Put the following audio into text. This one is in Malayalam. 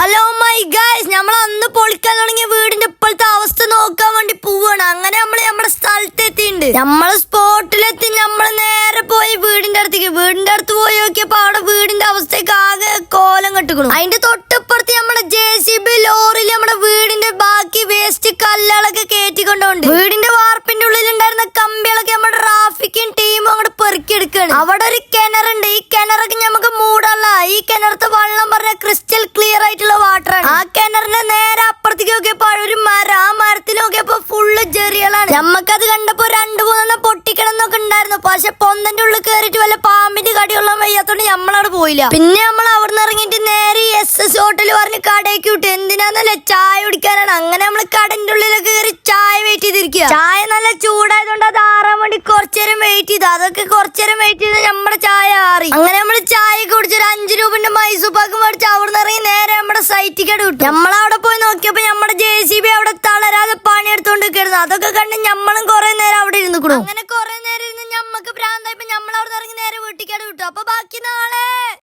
ഹലോ മൈ ഗൈസ് നമ്മൾ അന്ന് പൊളിക്കാൻ തുടങ്ങിയ വീടിന്റെ ഇപ്പോഴത്തെ അവസ്ഥ നോക്കാൻ വേണ്ടി പോവാണ്. അങ്ങനെ നമ്മൾ നമ്മുടെ സ്ഥലത്ത് എത്തിയിട്ടുണ്ട്. നമ്മൾ സ്പോട്ടിലെത്തി നമ്മൾ നേരെ പോയി വീടിന്റെ അടുത്തേക്ക്. വീടിന്റെ അടുത്ത് പോയി നോക്കിയപ്പോ അവിടെ വീടിന്റെ അവസ്ഥയ്ക്ക് ആകെ കോലം കെട്ടിക്കണം. അതിന്റെ തൊട്ടപ്പുറത്ത് നമ്മുടെ ജെ സി ബി ലോറിയിൽ നമ്മുടെ വീടിന്റെ ബാക്കി വേസ്റ്റ് കല്ലുകളൊക്കെ കേറ്റിക്കൊണ്ടുണ്ട്. വീടിന്റെ വാർപ്പിന്റെ ഉള്ളിലുണ്ടായിരുന്ന കമ്പികളൊക്കെ നമ്മുടെ ട്രാഫിക്കും ടീമും അങ്ങോട്ട് പെറുക്കിയെടുക്കുകയാണ് അവിടെ ഒരു കിണറുണ്ട്. ഈ കിണറൊക്കെ നമുക്ക് മൂടല്ല ഈ കിണറത്തെ വെള്ളം ക്രിസ്റ്റൽ ക്ലിയർ ആയിട്ടുള്ള വാട്ടർ ആണ്. ആ കിണറിന്റെ നേരെ അപ്പുറത്തേക്ക് നോക്കിയപ്പോ ഒരു മരം. ആ മരത്തിൽ നോക്കിയപ്പോ ഫുള്ള് ചെറിയളാണ് നമ്മക്കത് കണ്ടപ്പോ രണ്ടു മൂന്നെണ്ണം പൊട്ടിക്കിടന്നൊക്കെ ഉണ്ടായിരുന്നു. പക്ഷെ പൊന്തന്റെ ഉള്ളിൽ കയറിയിട്ട് വല്ല പാമ്പിന്റെ കടിയുള്ള വയ്യാത്തോണ്ട് നമ്മളവിടെ പോയില്ല. പിന്നെ നമ്മൾ അവിടെ നിന്ന് ഇറങ്ങിയിട്ട് നേരെ എസ് എസ് ഹോട്ടൽ പറഞ്ഞ് കടയ്ക്ക് വിട്ടു. എന്തിനാന്നല്ലേ ചായ കുടിക്കാനാണ്? അങ്ങനെ നമ്മൾ കടന്റെ ഉള്ളിലൊക്കെ കയറി ചായ വെയിറ്റ് ചെയ്തിരിക്കുക ചായ നല്ല ചൂടായതുകൊണ്ട് അത് ആറാൻ വേണ്ടി കുറച്ചേരം വെയിറ്റ് ചെയ്തു. അതൊക്കെ കുറച്ചേരം വെയിറ്റ് ചെയ്ത് നമ്മുടെ ചായ ആറി. അങ്ങനെ നമ്മൾ ചായ ഇറങ്ങി നേരെ നമ്മുടെ സൈറ്റിക്കട് വിട്ടു നമ്മളവിടെ പോയി നോക്കിയപ്പോ നമ്മുടെ ജെ സി ബി അവിടെ തളരാതെ പണിയെടുത്തോണ്ട് നിൽക്കരുത് അതൊക്കെ കണ്ട് നമ്മളും കുറെ നേരം അവിടെ ഇരുന്നു അങ്ങനെ കുറെ നേരം ഇരുന്ന് ഞമ്മക്ക് ഭ്രാന്തായി നമ്മൾ അവിടെ ഇറങ്ങി നേരെ വീട്ടിക്കാട് വിട്ടു. അപ്പൊ ബാക്കി നാളെ